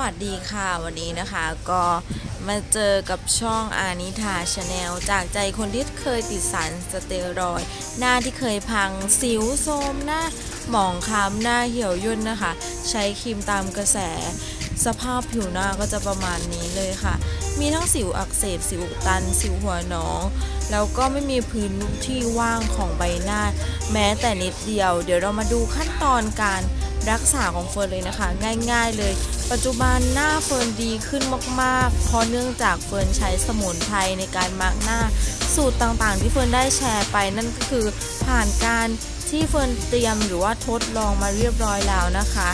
วัสดีค่ะวันนี้นะคะก็มาเจอกับช่องอานิทาชาแนลจากใจคนที่เคยติดสารสเตียรอย หน้าที่เคยพังสิวโทมหน้าหมองคล้ำหน้าเหี่ยวย่นนะคะ ใช้ครีมตามกระแส สภาพผิวหน้าก็จะประมาณนี้เลยค่ะ มีทั้งสิวอักเสบสิวอุดตัน สิวหัวหนอง แล้วก็ไม่มีพื้นที่ว่างของใบหน้า แม้แต่นิดเดียว เดี๋ยวเรามาดูขั้นตอนการ รักษาของเฟิร์นเลยนะคะ ง่ายๆเลย ปัจจุบันหน้าเฟิร์นดีขึ้นมากๆ เพราะเนื่องจากเฟิร์นใช้สมุนไพรในการมาร์กหน้า สูตรต่างๆ ที่เฟิร์นได้แชร์ไปนั่นก็คือผ่านการที่เฟิร์นเตรียมหรือว่าทดลองมาเรียบร้อยแล้วนะคะ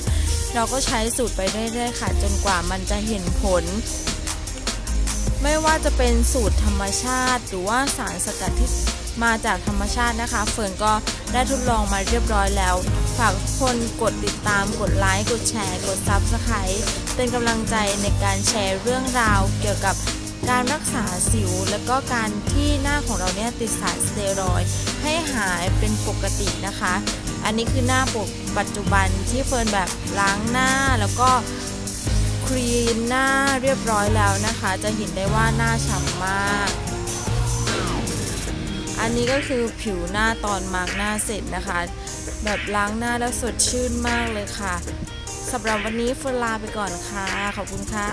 เราก็ใช้สูตรไปเรื่อยๆค่ะ จนกว่ามันจะเห็นผลไม่ว่าจะเป็นสูตรธรรมชาติ หรือว่าสารสกัดที่มาจากธรรมชาตินะคะ เฟิร์นก็ได้ทดลองมาเรียบร้อยแล้ว ฝากทุกคนกดติดตามกดไลค์ กดแชร์ กดซับสไครต์เป็นกำลังใจในการแชร์เรื่องราวเกี่ยวกับการรักษาสิว แล้วก็การที่หน้าของเราเนี่ยติดสารสเตียรอยด์ให้หายเป็นปกตินะคะ อันนี้คือหน้าปกปัจจุบันที่เฟิร์นแบบล้างหน้าแล้วก็ครีมหน้าเรียบร้อยแล้วนะคะ จะเห็นได้ว่าหน้าฉ่ำมาก อันนี้ก็คือผิวหน้าตอนมาร์กหน้าเสร็จนะคะ แบบล้างหน้าแล้วสดชื่นมากเลยค่ะสำหรับวันนี้เฟิร์ลาไปก่อนค่ะ ขอบคุณค่ะ